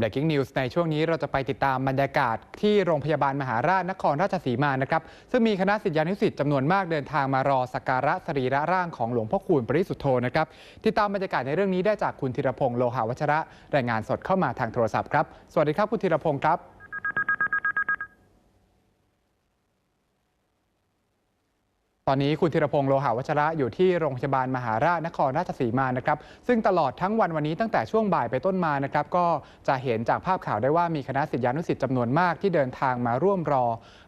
Breaking News ในช่วงนี้เราจะไปติดตามบรรยากาศที่โรงพยาบาลมหาราชนครราชสีมานะครับ ซึ่งมีคณะศิษยานุศิษย์จำนวนมากเดินทางมารอสักการะสรีระร่างของหลวงพ่อคูณปริสุทธโธนะครับ ติดตามบรรยากาศในเรื่องนี้ได้จากคุณธีรพงศ์โลหะวัชระ รายงานสดเข้ามาทางโทรศัพท์ครับ สวัสดีครับคุณธีรพงศ์ครับ ตอนนี้คุณธีรพงศ์โลหะวัชระอยู่ที่โรงพยาบาลมหาราชนครราชสีมานะครับ ซึ่งตลอดทั้งวันวันนี้ตั้งแต่ช่วงบ่ายไปต้นมานะครับ ก็จะเห็นจากภาพข่าวได้ว่ามีคณะศิษยานุศิษย์จำนวนมากที่เดินทางมาร่วมรอ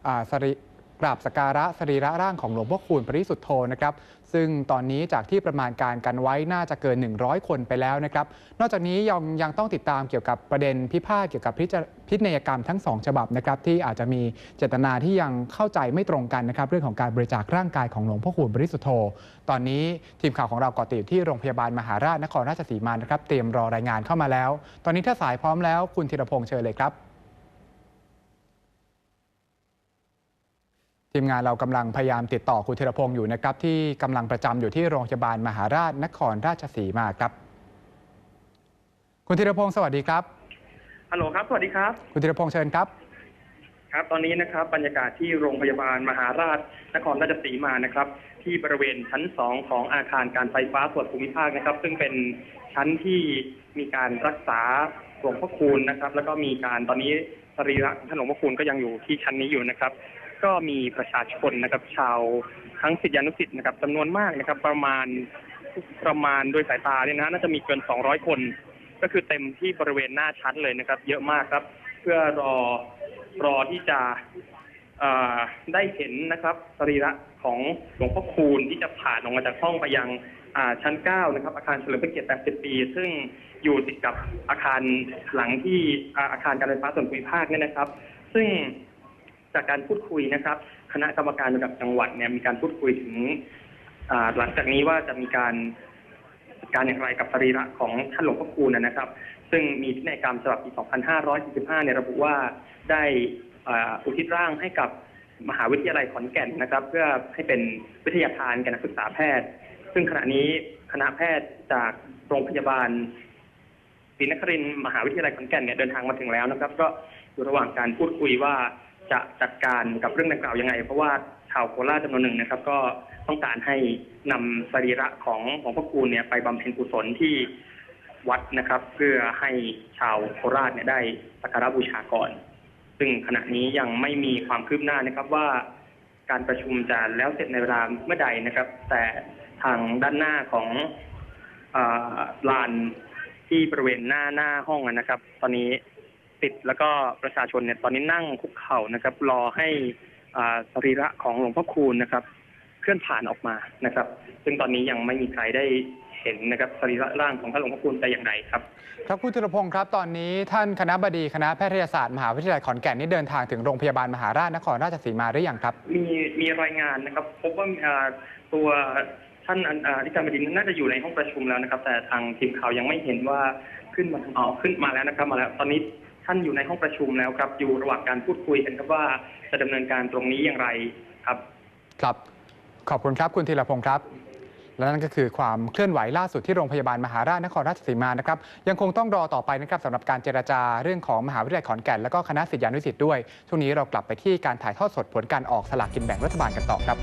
อสรี กราบสการะสรีระร่างของหลวงพ่อคูณปริสุทธโธนะครับซึ่งตอนนี้จากที่ประมาณการกันไว้น่าจะเกิน 100 คนไปแล้วนะครับ นอกจากนี้ยังยังต้องติดตามเกี่ยวกับประเด็นพิพาทเกี่ยวกับพิจารพินัยกรรมทั้งสองฉบับนะครับที่อาจจะมีเจตนาที่ยังเข้าใจไม่ตรงกันนะครับเรื่องของการบริจาคร่างกายของหลวงพ่อคูณบริสุทธโธ ตอนนี้ทีมข่าวของเราเกาะติดที่โรงพยาบาลมหาราชนครราชสีมานะครับเตรียมรอรายงานเข้ามาแล้ว ตอนนี้ถ้าสายพร้อมแล้ว คุณธีรพงษ์เชิญเลยครับ ทีมงานเรากำลังพยายามติดต่อคุณธีรพงษ์อยู่นะครับ ที่กำลังประจำอยู่ที่โรงพยาบาลมหาราชนครราชสีมาครับ คุณธีรพงษ์สวัสดีครับฮัลโหลครับ สวัสดีครับ คุณธีรพงษ์เชิญครับ ครับ ตอนนี้นะครับบรรยากาศที่โรงพยาบาลมหาราชนครราชสีมานะครับ ที่บริเวณชั้นสองของอาคารการไฟฟ้าส่วนภูมิภาคนะครับ ซึ่งเป็นชั้นที่มีการรักษาหลวงพ่อคูณนะครับ แล้วก็มีการตอนนี้สรีระของท่านหลวงพ่อคูณก็ยังอยู่ที่ชั้นนี้อยู่นะครับ ก็มีประชาชนนะครับ ชาวทั้งศิษยานุศิษย์นะครับจำนวนมากนะครับ ประมาณประมาณโดยสายตาเนี่ยนะน่าจะมีเกิน 200 คน ก็คือเต็มที่บริเวณหน้าชั้นเลยนะครับ เยอะมากครับ เพื่อรอรอที่จะได้เห็นนะครับสรีระของหลวงพ่อคูณที่จะผ่านออกมาจากห้องไปยังชั้น 9 นะครับ อาคารเฉลิมพระเกียรติ 80 ปี ซึ่งอยู่ติดกับอาคารหลังที่อาอาคารการไฟฟ้าส่วนภูมิภาคเนี่ยนะครับ ซึ่ง จากการพูดคุยนะครับ คณะกรรมการระดับจังหวัดเนี่ยมีการพูดคุยถึงหลังจากนี้ว่าจะมีการการอย่างไรกับสรีระของท่านหลวงพ่อคูณนะครับ ซึ่งมีพินัยกรรมฉบับปี 2545 เนี่ยระบุว่าได้อุทิศร่างให้กับมหาวิทยาลัยขอนแก่นนะครับ เพื่อให้เป็นวิทยาทานแก่นักศึกษาแพทย์ ซึ่งขณะนี้คณะแพทย์จากโรงพยาบาลศรีนครินทร์มหาวิทยาลัยขอนแก่นเนี่ยเดินทางมาถึงแล้วนะครับ ก็อยู่ระหว่างการพูดคุยว่า จะจัดการกับเรื่องดังกล่าวยังไง เพราะว่าชาวโคราชจำนวนหนึ่งนะครับ ก็ต้องการให้นำสรีระของหลวงพ่อคูณเนี่ยไปบำเพ็ญกุศลที่วัดนะครับ เพื่อให้ชาวโคราชเนี่ยได้สักการะบูชาก่อน ซึ่งขณะนี้ยังไม่มีความคืบหน้านะครับว่าการประชุมจะแล้วเสร็จในเวลาเมื่อใดนะครับ แต่ทางด้านหน้าของอลานที่บริเวณหน้าหน้าห้องนะครับ ตอนนี้ ติดแล้วก็ประชาชนเนี่ยตอนนี้นั่งคุกเข่านะครับ รอให้อ่าสรีระของหลวงพ่อคูณนะครับ เคลื่อนผ่านออกมานะครับ ซึ่งตอนนี้ยังไม่มีใครได้เห็นนะครับสรีระร่างของท่านหลวงพ่อคูณแต่อย่างใดครับ ครับคุณธีรพงศ์ครับ ตอนนี้ท่านคณะบดีคณะแพทยศาสตร์มหาวิทยาลัยขอนแก่นนี่เดินทางถึงโรงพยาบาลมหาราชนครราชสีมาหรือยังครับ มีมีรายงานนะครับ พบว่าอ่าตัวท่านอ่าอธิการบดีน่าจะอยู่ในห้องประชุมแล้วนะครับ แต่ทางทีมข่าวยังไม่เห็นว่าขึ้นมาอ๋อขึ้นมาแล้วนะครับ มาแล้วตอนนี้ ท่านอยู่ในห้องประชุมแล้วครับ อยู่ระหว่างการพูดคุยกันครับว่าจะดำเนินการตรงนี้อย่างไรครับ ครับ ขอบคุณครับคุณธีรพงศ์ครับและนั่นก็คือความเคลื่อนไหวล่าสุดที่โรงพยาบาลมหาราชนครราชสีมานะครับยังคงต้องรอต่อไปนะครับสำหรับการเจรจาเรื่องของมหาวิทยาลัยขอนแก่นและก็คณะศิษยานุศิษย์ด้วยช่วงนี้เรากลับไปที่การถ่ายทอดสดผลการออกสลากกินแบ่งรัฐบาลกันต่อครับ